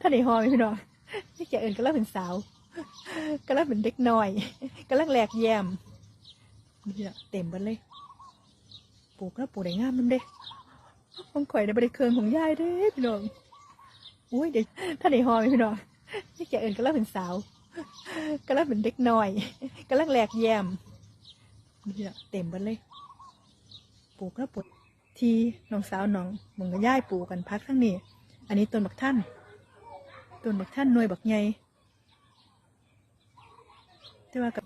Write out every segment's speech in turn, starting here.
ถ้านหอไหมพี่น้องนี่แกเอิญก็เล่าเป็นสาวก็เล่าเป็นเด็กน้อยก็เล่าแหลกแยมนี่ละเต็มบันเลยปลูกแล้วปลูกได้งามมันเด้มันข่อยในบริเคืองของยายเด้พี่น้องอุ้ยเดี๋ยวถ้านหอไหมพี่น้องนี่แกเอิญก็เล่าเป็นสาวก็เล่าเป็นเด็กน้อยก็เล่าแหลกแยมนี่ละเต็มบันเลยปลูกแล้วปลูกทีน้องสาวน้องมึงกับย่ายปลูกกันพักข้งนี้ อันนี้ต้นบักท่าน ต้นบักท่านหน่วยบักใหญ่แต่ว่ากับ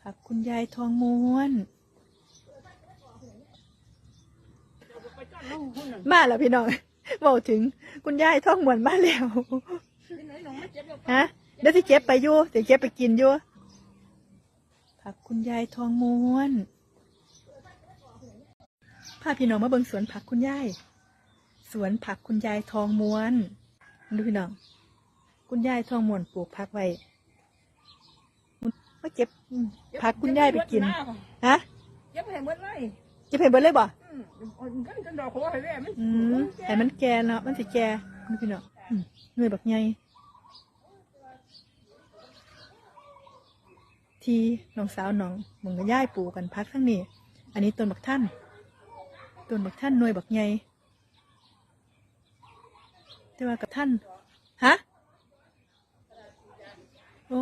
ผักคุณยายทองม้วนมาแล้วพี่น้องบอกถึงคุณยายทองม้วนมาแล้วฮะเดี๋ยวที่เก็บไปอยู่เดี๋ยวเก็บไปกินอยู่ผักคุณยายทองม้วนพาพี่น้องมาเบิ่งสวนผักคุณยาย สวนผักคุณยายทองม้วน ดูพี่น้อง คุณยายทองม้วนปลูกผักไว้มาเก็บอืมผักคุณยายไปกิน ฮะเย็บให้หมดเลยจะเห็นเบิดเลยบ่อืมเอากันกันดอกหัวให้แม่มันอืมแต่มันแก่เนาะ มันสิแก่ดูพี่น้องอืมหน่วยบักใหญ่ที่น้องสาวน้องมึงกับย่ายปลูกกันพักทั้งนี้ อันนี้ต้นบักท่าน ต้นบักท่านหน่วยบักใหญ่ แต่ว่ากับท่านฮะโอ้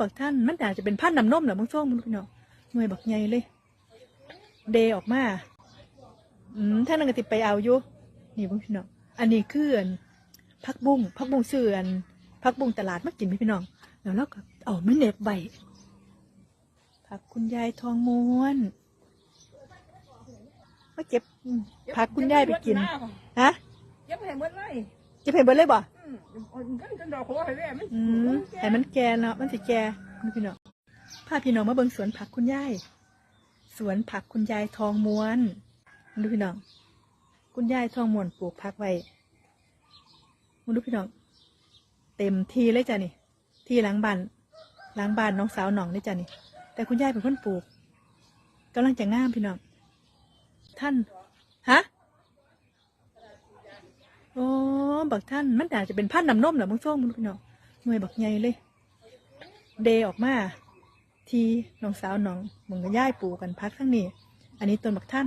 บักท่านมันอาจจะเป็นพันธุ์น้ำนมเหรอบางช่วงมึงพี่น้องหน่วยบักใหญ่เลย เดออกมาอืมท่านนังกติไปเอาอยู่นี่บางพี่น้องอันนี้คืออันผักบุ้งผักบุ้งซื้อนผักบุ้งตลาดมากินพี่น้องแล้วเราก็เอาไม่เหน็บใบผักคุณยายทองม้วนมาเก็บผักคุณยายไปกิน ฮะเย็บให้หมดเลย จะเห็นเบิดเลยบ่อืมเอากันกันดอกหัวให้แม่มันอืมแต่มันแก่เนาะมันสิแก่ดูพี่น้องพาพี่น้องมาเบิ่งสวนผักคุณยายสวนผักคุณยายทองม้วนดูพี่น้อง คุณยายทองม้วนปลูกผักไว้มึงดูพี่น้อง เต็มทีเลยจ้ะนี่ ที่หลังบ้านหลังบ้านน้องสาวหนองเลยจ้ะนี่ แต่คุณยายเป็นคนปลูกกำลังจะงามพี่น้อง ท่านฮะ โอ้บักท่านมันอาจจะเป็นพันธุ์น้ำนมเหรอบางช่วงมึงดูพี่น้องหน่วยบักใหญ่เลย เดออกมา ทีน้องสาวน้องมึงกับย่ายปลูกกันพักทั้งนี้ อันนี้ต้นบักท่าน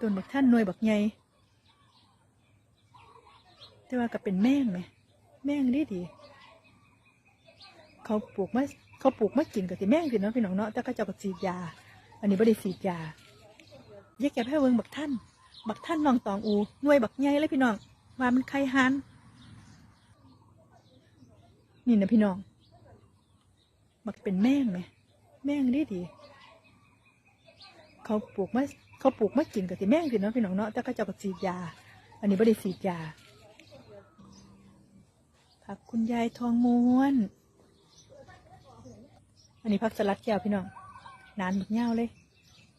ต้นบักท่านหน่วยบักใหญ่แต่ว่าก็เป็นแม่งไหมแม่งดีดีเขาปลูกมาเขาปลูกมากินกับที่แม่งสิเนาะพี่น้องเนาะแต่ก็เจ้าก็ฉีดยา อันนี้ไม่ได้ฉีดยาแยกแกะให้เบิ่งบักท่าน บักท่านน้องตองอูหน่วยบักใหญ่เลยพี่น้องว่ามันไข่หันนี่นะพี่น้อง บักเป็นแม่งไหมแม่งดีดี เขาปลูกมาเขาปลูกมากินกับที่แม่งสิเนาะพี่น้องเนาะแต่ก็เจ้าก็ฉีดยา อันนี้ไม่ได้ฉีดยาผักคุณยายทองม้วน อันนี้ผักสลัดแก้วพี่น้องนานหมดเง่าเลย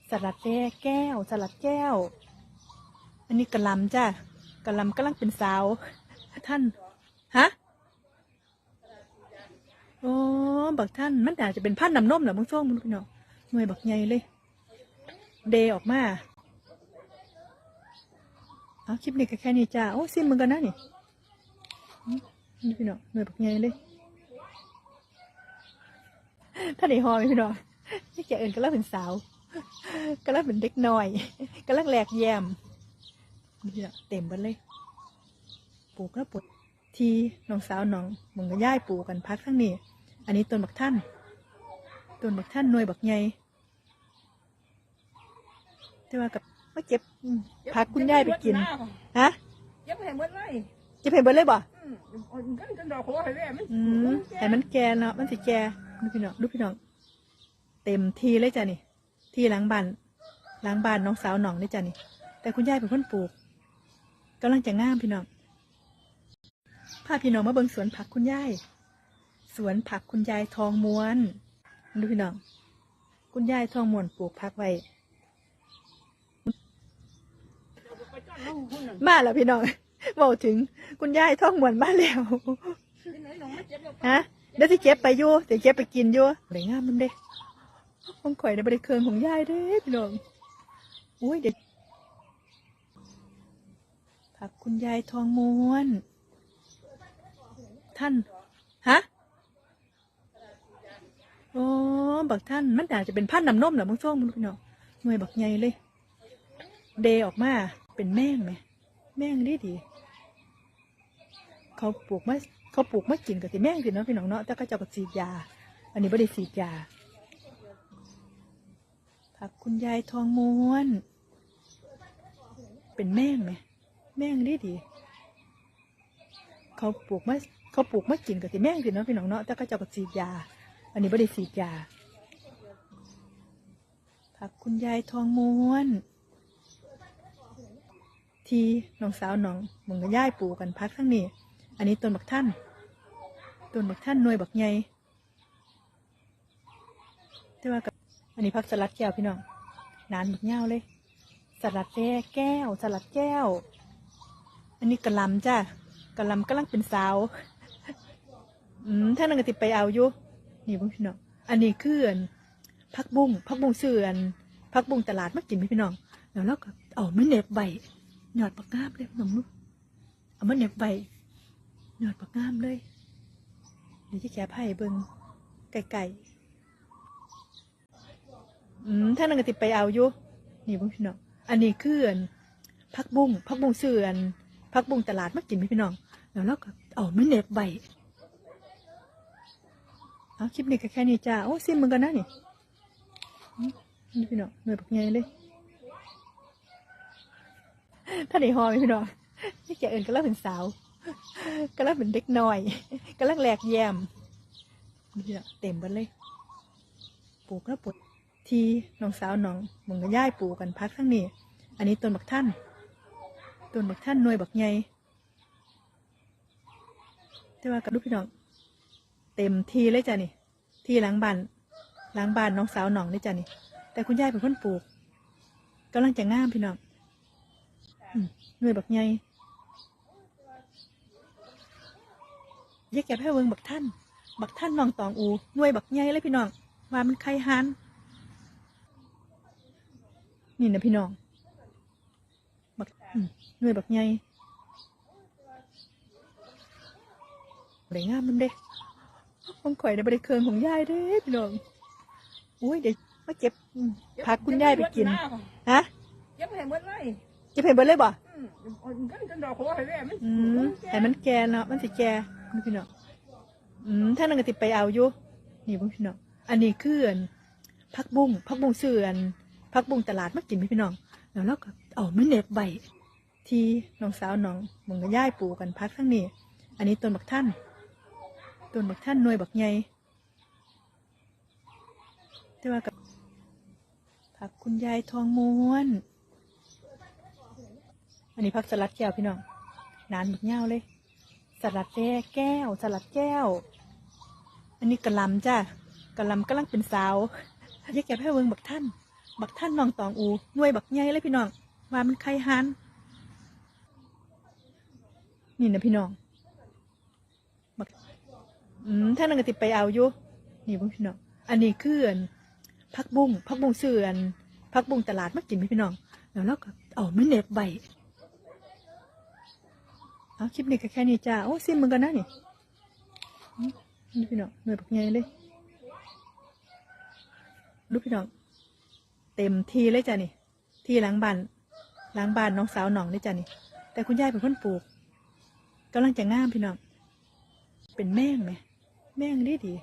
สลัดแก้ว สลัดแก้ว อันนี้กระหลำจ้ะกระหลำกำลังเป็นสาว ท่านฮะโอ้บักท่านมันอาจจะเป็นพันธุ์น้ำนมเหรอบางช่วงมึงดูพี่น้องหน่วยบักใหญ่เลย เดออกมาเอาคลิปนี้ก็แค่นี้จ้าโอ้ซิมมึงกันนะนี่อืมนี่พี่น้องหน่วยบักใหญ่เลยถ้าในหอไหมพี่น้องนี่แกเอิญก็เล่าเป็นสาว ก็เล่าเป็นเด็กน้อย ก็เล่าแหลกแยม นี่ละเต็มเบันเลย ปลูกแล้วปลูกทีน้องสาวน้องมึงกับย่ายปลูกกันพักทั้งนี้ อันนี้ต้นบักท่านต้นบักท่านหน่วยบักใหญ่แต่ว่ากับมาเก็บอืมผักคุณยายไปกินฮะเย็บให้หมดเลยจะเห็นเบิดเลยบ่อืมเอากันกันดอกหัวให้แม่มันอืมแต่มันแก่เนาะมันสิแก่ดูพี่น้องดูพี่น้อง เต็มทีเลยจ้ะนี่ ที่หลังบ้านหลังบ้านน้องสาวหนองเลยจ้ะนี่ แต่คุณยายเป็นคนปลูก กำลังจะงามพี่น้องพาพี่น้องมาเบิ่งสวนผักคุณยาย สวนผักคุณยายทองม้วน ดูพี่น้อง คุณยายทองม้วนปลูกผักไว้ มาแล้วพี่น้องบอกถึงคุณยายทองม้วนมาแล้วฮะเดี๋ยวที่เก็บไปอยู่เดี๋ยวเก็บไปกินอยู่อะไรงามมันเด้มันข่อยในบริเคืองของยายเด้พี่น้องอุ้ยเด็ก ผักคุณยายทองม้วน ท่าน ฮะ โอ้บักท่าน มันอาจจะเป็นพันธุ์น้ำนมเหรอบางช่วงมันพี่น้องหน่วยบักใหญ่เลย เดออกมา เป็นแม่งไหม แม่งดีดี เขาปลูกมาเขาปลูกมากินกับสิแม่งสิเนาะพี่น้องเนาะ แต่ก็จะกับฉีดยา อันนี้ไม่ได้ฉีดยาผักคุณยายทองม้วน เป็นแม่งไหม แม่งดีดี เขาปลูกมาเขาปลูกมากินกับสิแม่งสิเนาะพี่น้องเนาะแต่ก็จะกับฉีดยา อันนี้ไม่ได้ฉีดยาผักคุณยายทองม้วน ทีน้องสาวน้องมึงกับย่ายปลูกกันพักทั้งนี้ อันนี้ต้นบักท่านต้นบักท่านหน่วยบักใหญ่แต่ว่ากับอันนี้พักสลัดแก้วพี่น้องนานบักเง่าเลยสลัดแก้แก้วสลัดแก้ว อันนี้กระลำจ้ะกระลำกำลังเป็นสาว อืมท่านนังกติไปเอาอยู่นี่พี่น้อง อันนี้คืออันพักบุ้งพักบุ้งเสื่อนพักบุ้งตลาดมากินพี่น้อง แล้วเราก็เอาไม่เน็บใบหยอดปากงามเลยพี่น้องลูกเอามาเน็บใบหยอดปากงามเลยเดี๋ยวจะแกะไผ่เบิงไก่ๆอืมท่านนังกติไปเอาอยู่นี่พี่น้อง อันนี้คืออันพักบุ้งพักบุ้งเสื่อน พักบุ้งตลาดมากินไหมพี่น้อง แล้วเราก็เอาไม่เหน็บใบเอาคลิปนี้ก็แค่นี้จ้า โอ้ซิมมึงกันนะนี่นี่พี่น้องหน่วยปักใหญ่เลยถ้าในฮอไหมพี่น้องนี่แกเอิญก็เริ่มเป็นสาวก็เริ่มเป็นเด็กน้อยก็เริ่มแหลกแยมนี่เต็มไปเลยปลูกแล้วปลูกทีน้องสาวน้องมึงกับย่ายปลูกกันพักทั้งนี้ อันนี้ต้นบักท่าน ต้นบักท่านหน่วยบักใหญ่แต่ว่ากับลูกพี่น้อง เต็มทีเลยจ้ะนี่ ที่หล้างบ้านหล้างบ้านน้องสาวหนองนี่จ้ะนี่ แต่คุณยายเป็นคนปลูกกำลังจะงามพี่น้องหน่วยบักใหญ่ยายแก็บให้เวิงบักท่าน บักท่านน้องตองอูหน่วยบักใหญ่เลยพี่น้องว่ามันไข่หันนี่นะพี่น้อง หน่วยบักใหญ่ได้งามมันเด้มันข่อยในบริเคิงของยายเด้พี่น้องอุ้ยเดี๋ยวมาเก็บอืมพักคุณยายไปกิน ฮะเก็บให้หมดเลยจะเห็นเบิดเลยบ่อืมเอากันกันดอกหัวให้แม่มันอืมแต่มันแก่เนาะ มันสิแก่นี่พี่น้องอืมท่านนังกติไปเอาอยู่ นี่บุ้งพี่น้อง อันนี้คืออันพักบุ้งพักบุ้งเสื่อนพักบุ้งตลาดมากินไหมพี่น้อง แล้วเราก็เอาไม่เหน็บใบ ที่น้องสาวน้องมึงกับย่ายปลูกกันพักทั้งนี้ อันนี้ต้นบักท่านต้นบักท่านหน่วยบักใหญ่แต่ว่ากับผักคุณยายทองม้วน อันนี้ผักสลัดแก้วพี่น้องนานบักเง่าเลย สลัดแก้แก้ว สลัดแก้ว อันนี้กระลำจ้ะกระลำกำลังเป็นสาวยายแก็บให้เวิงบักท่าน บักท่านน้องตองอูหน่วยบักใหญ่เลยพี่น้องว่ามันไข่หัน นี่นะพี่น้องบักอืมท่านนังกติไปเอาอยู่นี่พี่น้อง อันนี้คืออันพักบุ้งพักบุ้งเสื่อนพักบุ้งตลาดมากินไหมพี่น้อง แล้วเราก็เอาไม่เน็บใบเอาคลิปนี้ก็แค่นี้จ้า โอ้ซิมมึงกันนะนี่นี่พี่น้องหน่วยปักใหญ่เลยลูกพี่น้อง เต็มทีเลยจ้ะนี่ ที่หล้างบ้านหล้างบ้านน้องสาวหนองนี่จ้ะนี่ แต่คุณยายเป็นคนปลูก กำลังจะงามพี่น้อง เป็นแมงไหม แมงดีดี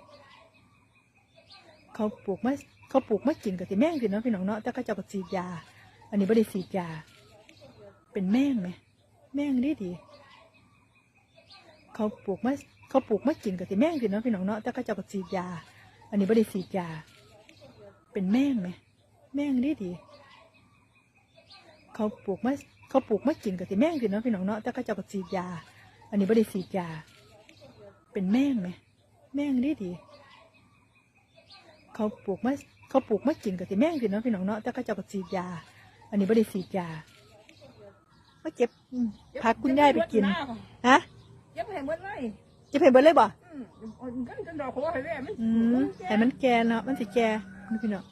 เขาปลูกมาเขาปลูกมากินกับสิแมงสิเนาะพี่น้องเนาะ แต่ก็จะกับฉีดยา อันนี้ไม่ได้ฉีดยา เป็นแมงไหม แมงดีดี เขาปลูกมาเขาปลูกมากินกับสิแมงสิเนาะพี่น้องเนาะ แต่ก็จะกับฉีดยา อันนี้ไม่ได้ฉีดยา เป็นแมงไหม แมงดีดี เขาปลูกมาเขาปลูกมากินกับสิแมงสิเนาะพี่น้องเนาะ แต่ก็จะกับฉีดยา อันนี้ไม่ได้ฉีดยา เป็นแม่งไหม แม่งดีดี เขาปลูกมาเขาปลูกมากินกับสิแม่งสิเนาะพี่น้องเนาะ แต่ก็เจะกับฉีดยา อันนี้ไม่ได้ฉีดยามาเก็บอืมพักคุณยายไปกิน ฮะเก็บให้หมดเลยจะเห็นเบิดเลยบ่อืมเอากันกันดอกหัวให้แม่มันอืมแต่มันแก่เนาะ มันสิแก่นี่พี่เนาะ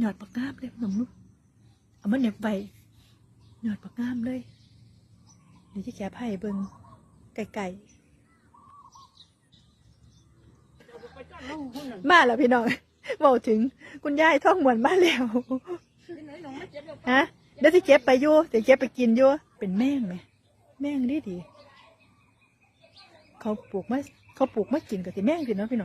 หยอดปากงามเลยพี่น้องลูกเอามันเหน็บใบหยอดปากงามเลยเดี๋ยวจะแกะไผ่เบิง ไก่น้องคนนั้นมาแล้วพี่น้องบอกถึงคุณยายท่องมวนมาแล้วที่ไหนน้องมาเจ็บแล้วฮะเดี๋ยวที่เก็บไปยู่เดี๋ยวเก็บไปกินยู่เป็นแม่งไหมแม่งดีดี เขาปลูกมาเขาปลูกมากินกับที่แม่งสิเนาะพี่น้อง